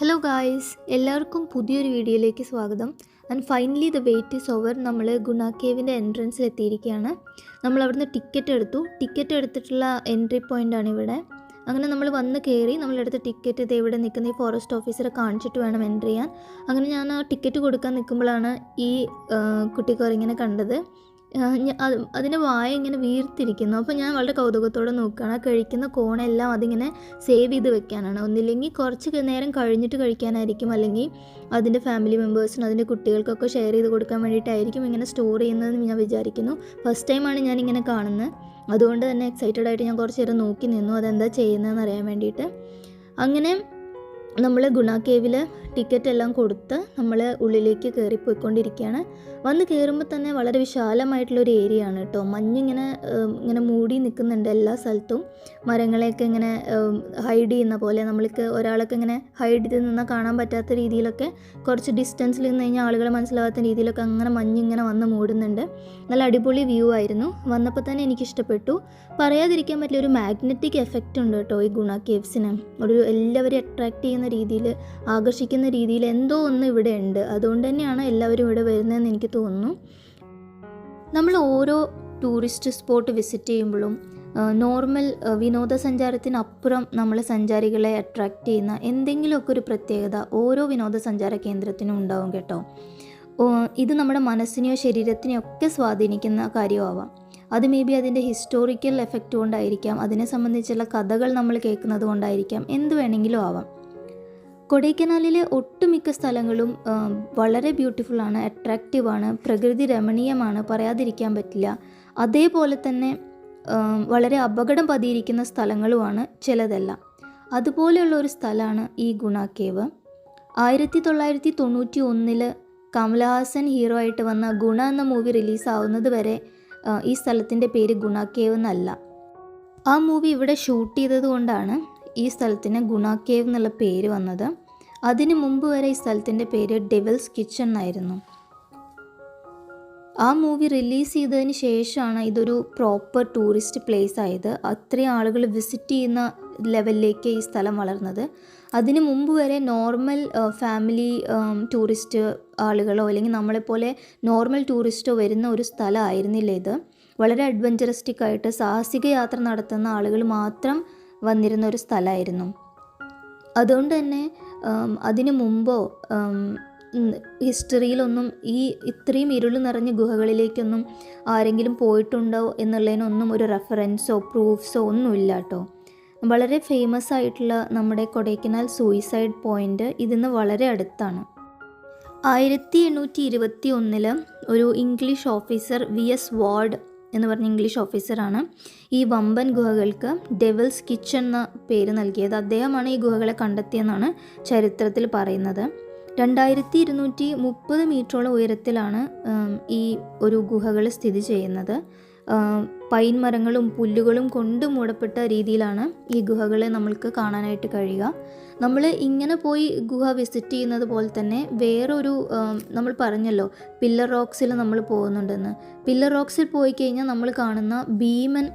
Hello guys എല്ലാവർക്കും പുതിയൊരു വീഡിയോയിലേക്ക് സ്വാഗതം. And finally the wait is over നമ്മൾ ഗുണ കേവിന്റെ എൻട്രൻസിൽ എത്തിയിരിക്കുകയാണ്. നമ്മൾ അവിടുന്ന് ടിക്കറ്റ് എടുത്തു. ടിക്കറ്റ് എടുത്തിട്ടുള്ള എൻട്രി പോയിന്റാണ് ഇവിടെ. അങ്ങനെ നമ്മൾ വന്ന് കയറി നമ്മളെടുത്ത ടിക്കറ്റ് ഇത് ഇവിടെ നിൽക്കുന്ന ഈ ഫോറസ്റ്റ് ഓഫീസറെ കാണിച്ചിട്ട് വേണം എൻട്രി ചെയ്യാൻ. അങ്ങനെ ഞാൻ ആ ടിക്കറ്റ് കൊടുക്കാൻ നിൽക്കുമ്പോഴാണ് ഈ കുട്ടിക്കോറിങ്ങനെ കണ്ടത് ആ, ഞ- അത് അതിന്റെ വായ ഇങ്ങനെ വീർത്തിരിക്കുന്നു. അപ്പോൾ ഞാൻ വളരെ കൗതുകത്തോടെ നോക്കുകയാണ്. ആ കഴിക്കുന്ന കോണെല്ലാം അതിങ്ങനെ സേവ് ചെയ്ത് വെക്കാനാണ്. ഒന്നില്ലെങ്കിൽ കുറച്ച് നേരം കഴിഞ്ഞിട്ട് കഴിക്കാനായിരിക്കും. അല്ലെങ്കിൽ അതിന്റെ ഫാമിലി മെമ്പേഴ്സിനും അതിന്റെ കുട്ടികൾക്കൊക്കെ ഷെയർ ചെയ്ത് കൊടുക്കാൻ വേണ്ടിയിട്ടായിരിക്കും ഇങ്ങനെ സ്റ്റോർ ചെയ്യുന്നതെന്ന് ഞാൻ വിചാരിക്കുന്നു. ഫസ്റ്റ് ടൈമാണ് ഞാൻ ഇങ്ങനെ കാണുന്നത്. അതുകൊണ്ട് തന്നെ എക്സൈറ്റഡ് ആയിട്ട് ഞാൻ കുറച്ച് നേരം നോക്കി നിന്നു. അതെന്താ ചെയ്യുന്നതെന്ന് അറിയാൻ വേണ്ടിയിട്ട്. അങ്ങനെ നമ്മൾ ഗുണ കേവിൽ ടിക്കറ്റ് എല്ലാം കൊടുത്ത് നമ്മൾ ഉള്ളിലേക്ക് കയറിപ്പോയിക്കൊണ്ടിരിക്കുകയാണ് വന്ന് കയറുമ്പോൾ തന്നെ വളരെ വിശാലമായിട്ടുള്ളൊരു ഏരിയ ആണ് കേട്ടോ മഞ്ഞിങ്ങനെ ഇങ്ങനെ മൂടി നിൽക്കുന്നുണ്ട് എല്ലാ സ്ഥലത്തും. മരങ്ങളെയൊക്കെ ഇങ്ങനെ ഹൈഡ് ചെയ്യുന്ന പോലെ നമ്മൾക്ക് ഒരാളൊക്കെ ഇങ്ങനെ ഹൈഡ് ചെയ്ത് നിന്നാൽ കാണാൻ പറ്റാത്ത രീതിയിലൊക്കെ കുറച്ച് ഡിസ്റ്റൻസിൽ നിന്ന് കഴിഞ്ഞാൽ ആളുകളെ മനസ്സിലാവാത്ത രീതിയിലൊക്കെ അങ്ങനെ മഞ്ഞിങ്ങനെ വന്ന് മൂടുന്നുണ്ട്. നല്ല അടിപൊളി വ്യൂ ആയിരുന്നു. വന്നപ്പോൾ തന്നെ എനിക്ക് ഇഷ്ടപ്പെട്ടു പറയാതിരിക്കാൻ പറ്റിയ ഒരു മാഗ്നറ്റിക് എഫക്റ്റ് ഉണ്ട് കേട്ടോ ഈ ഗുണ കേവ്സിന്. ഒരു എല്ലാവരും അട്രാക്റ്റ് ചെയ്യുന്ന രീതിയിൽ ആകർഷിക്കുന്ന രീതിയിൽ എന്തോ ഒന്ന് ഇവിടെ ഉണ്ട്. അതുകൊണ്ട് തന്നെയാണ് എല്ലാവരും ഇവിടെ വരുന്നതെന്ന് എനിക്ക് തോന്നുന്നു. നമ്മൾ ഓരോ ടൂറിസ്റ്റ് സ്പോട്ട് വിസിറ്റ് ചെയ്യുമ്പോഴും നോർമൽ വിനോദസഞ്ചാരത്തിനപ്പുറം നമ്മൾ സഞ്ചാരികളെ അട്രാക്റ്റ് ചെയ്യുന്ന എന്തെങ്കിലുമൊക്കെ ഒരു പ്രത്യേകത ഓരോ വിനോദസഞ്ചാര കേന്ദ്രത്തിനും ഉണ്ടാവും കേട്ടോ. ഇത് നമ്മുടെ മനസ്സിനെയോ ശരീരത്തിനെയോ ഒക്കെ സ്വാധീനിക്കുന്ന കാര്യമാവാം. അത് മേ ബി അതിന്റെ ഹിസ്റ്റോറിക്കൽ എഫക്റ്റ് കൊണ്ടായിരിക്കാം അതിനെ സംബന്ധിച്ചുള്ള കഥകൾ നമ്മൾ കേൾക്കുന്നത് കൊണ്ടായിരിക്കാം എന്ത് വേണമെങ്കിലും ആവാം. കൊടൈക്കനാലിലെ ഒട്ടുമിക്ക സ്ഥലങ്ങളും വളരെ ബ്യൂട്ടിഫുൾ ആണ് ബ്യൂട്ടിഫുള്ളാണ് ആണ് പ്രകൃതി രമണീയമാണ് പറയാതിരിക്കാൻ പറ്റില്ല. അതേപോലെ തന്നെ വളരെ അപകടം പതിയിരിക്കുന്ന സ്ഥലങ്ങളുമാണ് ചിലതെല്ലാം. അതുപോലെയുള്ള ഒരു സ്ഥലമാണ് ഈ ഗുണ കേവ് ആയിരത്തി തൊള്ളായിരത്തി തൊണ്ണൂറ്റി ഒന്നിൽ കമലഹാസൻ ഹീറോ ആയിട്ട് വന്ന ഗുണ എന്ന മൂവി റിലീസാവുന്നത് വരെ ഈ സ്ഥലത്തിന്റെ പേര് ഗുണ കേവ് എന്നല്ല. ആ മൂവി ഇവിടെ ഷൂട്ട് ചെയ്തത് കൊണ്ടാണ് ഈ സ്ഥലത്തിന് ഗുണ കേവ് എന്നുള്ള പേര് വന്നത്. അതിനു മുമ്പ് വരെ ഈ സ്ഥലത്തിന്റെ പേര് ഡെവൽസ് കിച്ചൺ എന്നായിരുന്നു. ആ മൂവി റിലീസ് ചെയ്തതിന് ശേഷമാണ് ഇതൊരു പ്രോപ്പർ ടൂറിസ്റ്റ് പ്ലേസ് ആയത്. അത്രയും ആളുകൾ വിസിറ്റ് ചെയ്യുന്ന ലെവലിലേക്ക് ഈ സ്ഥലം വളർന്നത്. അതിന് മുമ്പ് വരെ നോർമൽ ഫാമിലി ടൂറിസ്റ്റ് ആളുകളോ അല്ലെങ്കിൽ നമ്മളെപ്പോലെ നോർമൽ ടൂറിസ്റ്റോ വരുന്ന ഒരു സ്ഥലമായിരുന്നില്ല ഇത്. വളരെ അഡ്വഞ്ചറിസ്റ്റിക് ആയിട്ട് സാഹസിക യാത്ര നടത്തുന്ന ആളുകൾ മാത്രം വന്നിരുന്ന ഒരു സ്ഥലമായിരുന്നു. അതുകൊണ്ട് തന്നെ അതിനു മുമ്പോ ഹിസ്റ്ററിയിലൊന്നും ഈ ഇത്രയും ഇരുൾ നിറഞ്ഞ ഗുഹകളിലേക്കൊന്നും ആരെങ്കിലും പോയിട്ടുണ്ടോ എന്നുള്ളതിനൊന്നും ഒരു റെഫറൻസോ പ്രൂഫ്സോ ഒന്നുമില്ല കേട്ടോ. വളരെ ഫേമസ് ആയിട്ടുള്ള നമ്മുടെ കൊടൈക്കനാൽ സൂയിസൈഡ് പോയിന്റ് ഇതിന്ന് വളരെ അടുത്താണ്. ആയിരത്തി എണ്ണൂറ്റി ഇരുപത്തി ഒന്നിൽ ഒരു English officer V S Ward എന്ന് പറഞ്ഞ ഇംഗ്ലീഷ് ഓഫീസറാണ് ഈ വമ്പൻ ഗുഹകൾക്ക് ഡെവിൾസ് കിച്ചൺ എന്ന പേര് നൽകിയത്. അദ്ദേഹമാണ് ഈ ഗുഹകളെ കണ്ടെത്തിയെന്നാണ് ചരിത്രത്തിൽ പറയുന്നത്. രണ്ടായിരത്തി ഇരുന്നൂറ്റി മുപ്പത് മീറ്ററോളം ഉയരത്തിലാണ് ഈ ഒരു ഗുഹകൾ സ്ഥിതി ചെയ്യുന്നത്. പൈൻ മരങ്ങളും പുല്ലുകളും കൊണ്ട് മൂടപ്പെട്ട രീതിയിലാണ് ഈ ഗുഹകളെ നമ്മൾക്ക് കാണാനായിട്ട് കഴിയുക. നമ്മൾ ഇങ്ങനെ പോയി ഗുഹ വിസിറ്റ് ചെയ്യുന്നത് പോലെ തന്നെ വേറൊരു നമ്മൾ പറഞ്ഞല്ലോ പില്ലർ റോക്സിൽ നമ്മൾ പോകുന്നുണ്ടെന്ന്. പില്ലർ റോക്സിൽ പോയി കഴിഞ്ഞാൽ നമ്മൾ കാണുന്ന ഭീമൻ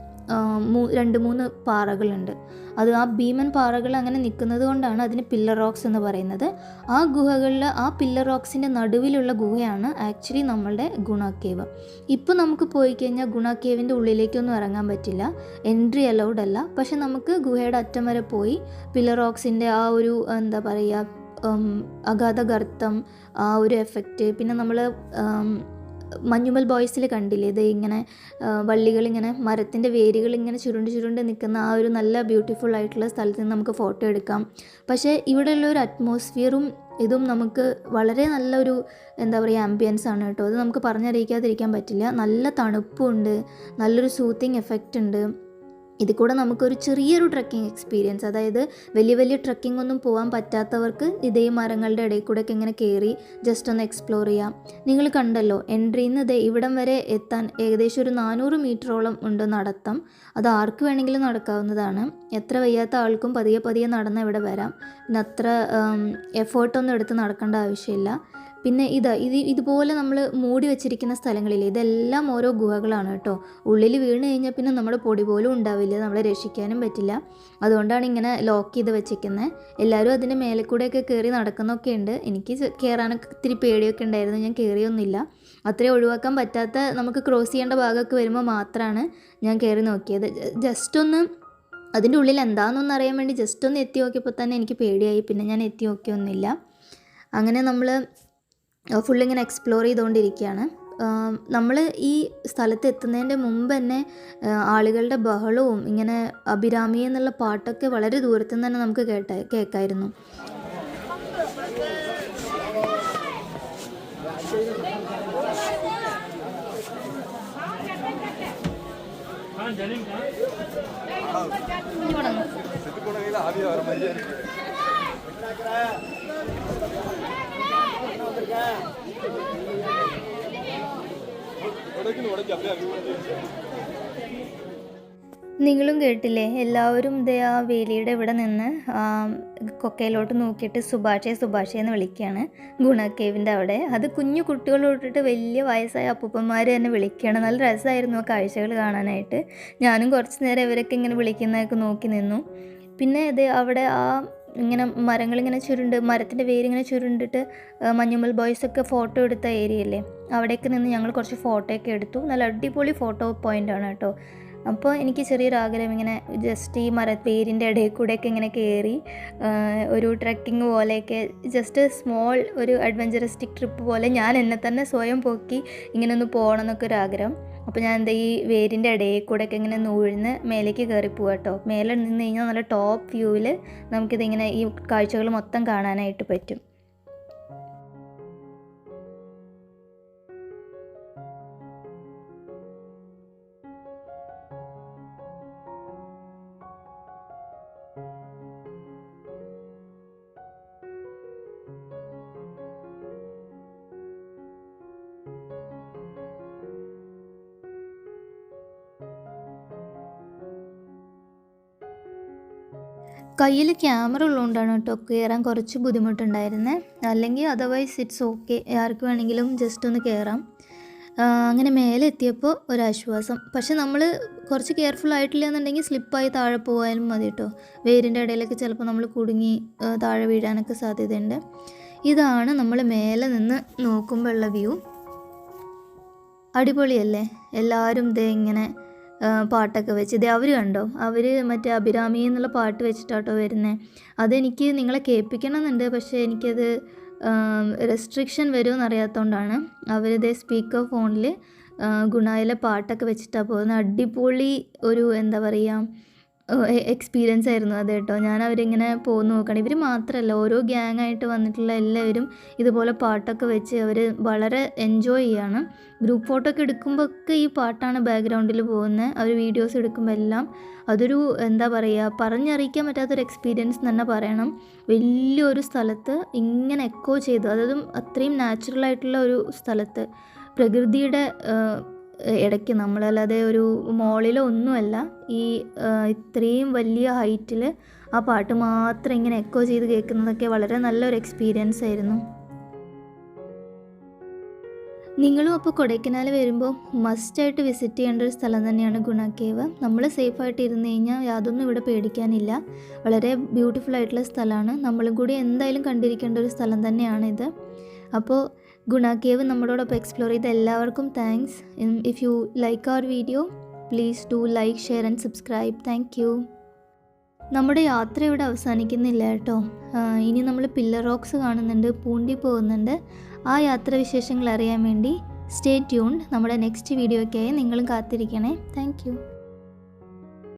രണ്ട് മൂന്ന് പാറകളുണ്ട്. അത് ആ ഭീമൻ പാറകൾ അങ്ങനെ നിൽക്കുന്നത് കൊണ്ടാണ് അതിന് പില്ലർ റോക്സ് എന്ന് പറയുന്നത്. ആ ഗുഹകളിൽ ആ പില്ലർ റോക്സിന്റെ നടുവിലുള്ള ഗുഹയാണ് ആക്ച്വലി നമ്മളുടെ ഗുണ കേവ് ഇപ്പോൾ നമുക്ക് പോയി കഴിഞ്ഞാൽ ഗുണ കേവിന്റെ ഉള്ളിലേക്കൊന്നും ഇറങ്ങാൻ പറ്റില്ല. എൻട്രി അലൗഡ് അല്ല. പക്ഷെ നമുക്ക് ഗുഹയുടെ അറ്റം വരെ പോയി പില്ലർ റോക്സിന്റെ ആ ഒരു എന്താ പറയുക അഗാധ ഗർത്തം ആ ഒരു എഫക്റ്റ് പിന്നെ നമ്മൾ മഞ്ഞുമൽ ബോയ്സിൽ കണ്ടില്ലേ? ഇത് ഇങ്ങനെ വള്ളികൾ ഇങ്ങനെ മരത്തിന്റെ വേരുകൾ ഇങ്ങനെ ചുരുണ്ട് ചുരുണ്ട് നിൽക്കുന്ന ആ ഒരു നല്ല ബ്യൂട്ടിഫുൾ ആയിട്ടുള്ള സ്ഥലത്ത് നിന്ന് നമുക്ക് ഫോട്ടോ എടുക്കാം. പക്ഷേ ഇവിടെയുള്ള ഒരു അറ്റ്മോസ്ഫിയറും ഇതും നമുക്ക് വളരെ നല്ലൊരു എന്താ പറയുക ആംബിയൻസ് ആണ് കേട്ടോ. അത് നമുക്ക് പറഞ്ഞറിയിക്കാതിരിക്കാൻ പറ്റില്ല. നല്ല തണുപ്പുണ്ട് നല്ലൊരു സൂത്തിങ് എഫക്റ്റ് ഉണ്ട്. ഇതിൽ കൂടെ നമുക്കൊരു ചെറിയൊരു ട്രക്കിംഗ് എക്സ്പീരിയൻസ് അതായത് വലിയ വലിയ ട്രക്കിംഗ് ഒന്നും പോകാൻ പറ്റാത്തവർക്ക് ഇതേ മരങ്ങളുടെ ഇടയിൽ കൂടെയൊക്കെ ഇങ്ങനെ കയറി ജസ്റ്റ് ഒന്ന് എക്സ്പ്ലോർ ചെയ്യാം. നിങ്ങൾ കണ്ടല്ലോ എൻട്രിയിൽ നിന്ന് ദേ ഇവിടം വരെ എത്താൻ ഏകദേശം ഒരു നാനൂറ് മീറ്ററോളം ഉണ്ട് നടത്തം. അത് ആർക്ക് വേണമെങ്കിലും നടക്കാവുന്നതാണ്. എത്ര വയ്യാത്ത ആൾക്കും പതിയെ പതിയെ നടന്ന് ഇവിടെ വരാം. പിന്നെ അത്ര എഫേർട്ടൊന്നും എടുത്ത് നടക്കേണ്ട ആവശ്യമില്ല. പിന്നെ ഇതാ ഇത് ഇതുപോലെ നമ്മൾ മൂടി വെച്ചിരിക്കുന്ന സ്ഥലങ്ങളിൽ ഇതെല്ലാം ഓരോ ഗുഹകളാണ് കേട്ടോ. ഉള്ളിൽ വീണ് കഴിഞ്ഞാൽ പിന്നെ നമ്മുടെ പൊടി പോലും ഉണ്ടാവില്ല നമ്മളെ രക്ഷിക്കാനും പറ്റില്ല. അതുകൊണ്ടാണ് ഇങ്ങനെ ലോക്ക് ചെയ്ത് വെച്ചിരിക്കുന്നത് എല്ലാവരും അതിന്റെ മേലെ കൂടെയൊക്കെ കയറി നടക്കുന്നൊക്കെ ഉണ്ട്. എനിക്ക് കയറാനൊക്കെ ഇത്തിരി പേടിയൊക്കെ ഉണ്ടായിരുന്നു ഞാൻ കയറിയൊന്നുമില്ല അത്രയും ഒഴിവാക്കാൻ പറ്റാത്ത നമുക്ക് ക്രോസ് ചെയ്യേണ്ട ഭാഗമൊക്കെ വരുമ്പോൾ മാത്രമാണ് ഞാൻ കയറി നോക്കിയത്. ജസ്റ്റ് ഒന്ന് അതിന്റെ ഉള്ളിൽ എന്താണെന്നൊന്നും അറിയാൻ വേണ്ടി ജസ്റ്റ് ഒന്ന് എത്തി നോക്കിയപ്പോൾ തന്നെ എനിക്ക് പേടിയായി പിന്നെ ഞാൻ എത്തി നോക്കിയൊന്നുമില്ല. അങ്ങനെ നമ്മൾ ഫുള്ളിങ്ങനെ എക്സ്പ്ലോർ ചെയ്തുകൊണ്ടിരിക്കുകയാണ് നമ്മൾ ഈ സ്ഥലത്ത് എത്തുന്നതിന്റെ മുമ്പ് തന്നെ ആളുകളുടെ ബഹളവും ഇങ്ങനെ അഭിരാമി എന്നുള്ള പാട്ടൊക്കെ വളരെ ദൂരത്തു നിന്ന് തന്നെ നമുക്ക് കേട്ട കേൾക്കായിരുന്നു. നിങ്ങളും കേട്ടില്ലേ? എല്ലാവരും ഇതേ ആ വേലിയുടെ ഇവിടെ നിന്ന് കൊക്കയിലോട്ട് നോക്കിയിട്ട് സുഭാഷെ സുഭാഷെ എന്ന് വിളിക്കുകയാണ് ഗുണ കേവിന്റെ അവിടെ. അത് കുഞ്ഞു കുട്ടികളോട്ടിട്ട് വലിയ വയസ്സായ അപ്പൂപ്പന്മാർ തന്നെ വിളിക്കുകയാണ് നല്ല രസമായിരുന്നു ആ കാഴ്ചകൾ കാണാനായിട്ട്. ഞാനും കുറച്ച് നേരം ഇവരൊക്കെ ഇങ്ങനെ വിളിക്കുന്നതൊക്കെ നോക്കി നിന്നു. പിന്നെ ഇത് അവിടെ ആ ഇങ്ങനെ മരങ്ങളിങ്ങനെ ചുരുണ്ട് മരത്തിന്റെ വേരിങ്ങനെ ചുരുണ്ടിട്ട് മഞ്ഞുമൽ ബോയ്സൊക്കെ ഫോട്ടോ എടുത്ത ഏരിയ അല്ലേ അവിടെയൊക്കെ നിന്ന് ഞങ്ങൾ കുറച്ച് ഫോട്ടോയൊക്കെ എടുത്തു. നല്ല അടിപൊളി ഫോട്ടോ പോയിന്റാണ് കേട്ടോ. അപ്പോൾ എനിക്ക് ചെറിയൊരു ആഗ്രഹം ഇങ്ങനെ ജസ്റ്റ് ഈ മര പേരിന്റെ ഇടയിൽ കൂടെയൊക്കെ ഇങ്ങനെ കയറി ഒരു ട്രക്കിംഗ് പോലെയൊക്കെ ജസ്റ്റ് സ്മോൾ ഒരു അഡ്വഞ്ചറിസ്റ്റിക് ട്രിപ്പ് പോലെ ഞാൻ എന്നെ തന്നെ സ്വയം പോക്കി ഇങ്ങനെ ഒന്ന് പോകണം എന്നൊക്കെ ഒരു ആഗ്രഹം. അപ്പോൾ ഞാൻ എന്താ ഈ വേരിന്റെ ഇടയിൽ കൂടെയൊക്കെ ഇങ്ങനെ നൂഴ്ന്ന് മേലേക്ക് കയറി പോവുക കേട്ടോ. മേലെ നിന്ന് കഴിഞ്ഞാൽ നല്ല ടോപ്പ് വ്യൂവിൽ നമുക്കിതിങ്ങനെ ഈ കാഴ്ചകൾ മൊത്തം കാണാനായിട്ട് പറ്റും. കയ്യിൽ ക്യാമറ ഉള്ളതുകൊണ്ടാണ് കേട്ടോ കയറാൻ കുറച്ച് ബുദ്ധിമുട്ടുണ്ടായിരുന്നത് അല്ലെങ്കിൽ അതർവൈസ് ഇറ്റ്സ് ഓക്കെ ആർക്ക് വേണമെങ്കിലും ജസ്റ്റ് ഒന്ന് കയറാം അങ്ങനെ മേലെ എത്തിയപ്പോൾ ഒരാശ്വാസം. പക്ഷെ നമ്മൾ കുറച്ച് കെയർഫുൾ ആയിട്ടില്ല എന്നുണ്ടെങ്കിൽ സ്ലിപ്പായി താഴെ പോകാനും മതി കേട്ടോ. വേരിന്റെ ഇടയിലൊക്കെ ചിലപ്പോൾ നമ്മൾ കുടുങ്ങി താഴെ വീഴാനൊക്കെ സാധ്യതയുണ്ട്. ഇതാണ് നമ്മൾ മേലെ നിന്ന് നോക്കുമ്പോഴുള്ള വ്യൂ അടിപൊളിയല്ലേ? എല്ലാവരും ദേ ഇങ്ങനെ പാട്ടൊക്കെ വെച്ച്. ദേ അവർ കണ്ടോ? അവർ മറ്റേ അഭിരാമി എന്നുള്ള പാട്ട് വെച്ചിട്ടാട്ടോ വരുന്നത് അതെനിക്ക് നിങ്ങളെ കേൾപ്പിക്കണം എന്നുണ്ട് പക്ഷേ എനിക്കത് റെസ്ട്രിക്ഷൻ വരുമെന്ന് അറിയാത്തതുകൊണ്ടാണ് അവരിതേ സ്പീക്കർ ഫോണിൽ ഗുണായിലെ പാട്ടൊക്കെ വെച്ചിട്ടാണ് പോകുന്നത് അടിപൊളി ഒരു എന്താ പറയുക എക്സ്പീരിയൻസ് ആയിരുന്നു അത് കേട്ടോ. ഞാൻ അവരിങ്ങനെ പോകുന്ന നോക്കണം. ഇവർ മാത്രമല്ല ഓരോ ഗ്യാങ് ആയിട്ട് വന്നിട്ടുള്ള എല്ലാവരും ഇതുപോലെ പാട്ടൊക്കെ വെച്ച് അവർ വളരെ എൻജോയ് ചെയ്യാണ്. ഗ്രൂപ്പ് ഫോട്ടോ ഒക്കെ എടുക്കുമ്പോൾ ഒക്കെ ഈ പാട്ടാണ് ബാക്ക്ഗ്രൗണ്ടിൽ പോകുന്നത് അവർ വീഡിയോസ് എടുക്കുമ്പോൾ എല്ലാം അതൊരു എന്താ പറയുക പറഞ്ഞറിയിക്കാൻ പറ്റാത്തൊരു എക്സ്പീരിയൻസ് തന്നെ പറയണം. വലിയൊരു സ്ഥലത്ത് ഇങ്ങനെ എക്കോ ചെയ്തു. അതായത് അത്രയും നാച്ചുറൽ ആയിട്ടുള്ള ഒരു സ്ഥലത്ത്. പ്രകൃതിയുടെ ഇടയ്ക്ക് നമ്മളല്ലാതെ ഒരു മോളിലോ ഒന്നുമല്ല ഈ ഇത്രയും വലിയ ഹൈറ്റിൽ ആ പാട്ട് മാത്രം ഇങ്ങനെ എക്കോ ചെയ്ത് കേൾക്കുന്നതൊക്കെ വളരെ നല്ലൊരു എക്സ്പീരിയൻസ് ആയിരുന്നു. നിങ്ങളും അപ്പോൾ കൊടൈക്കനാൽ വരുമ്പോൾ മസ്റ്റായിട്ട് വിസിറ്റ് ചെയ്യേണ്ട ഒരു സ്ഥലം തന്നെയാണ് ഗുണ കേവ്. നമ്മൾ സേഫായിട്ട് ഇരുന്ന് കഴിഞ്ഞാൽ യാതൊന്നും ഇവിടെ പേടിക്കാനില്ല. വളരെ ബ്യൂട്ടിഫുൾ ആയിട്ടുള്ള സ്ഥലമാണ്. നമ്മളും കൂടി എന്തായാലും കണ്ടിരിക്കേണ്ട ഒരു സ്ഥലം തന്നെയാണ് ഇത് അപ്പോൾ ഗുണ കേവ് നമ്മളോടൊപ്പം എക്സ്പ്ലോർ ചെയ്ത എല്ലാവർക്കും thanks if you like our video please do like share and subscribe thank you നമ്മുടെ യാത്ര ഇവിടെ അവസാനിക്കുന്നില്ല കേട്ടോ. ഇനി നമ്മൾ പില്ലർ റോക്സ് കാണുന്നുണ്ട് പൂണ്ടി പോകുന്നുണ്ട്. ആ യാത്രാവിശേഷങ്ങൾ അറിയാൻ വേണ്ടി സ്റ്റേ ട്യൂൺ നമ്മുടെ നെക്സ്റ്റ് വീഡിയോയ്ക്കായി നിങ്ങളും കാത്തിരിക്കണേ. താങ്ക്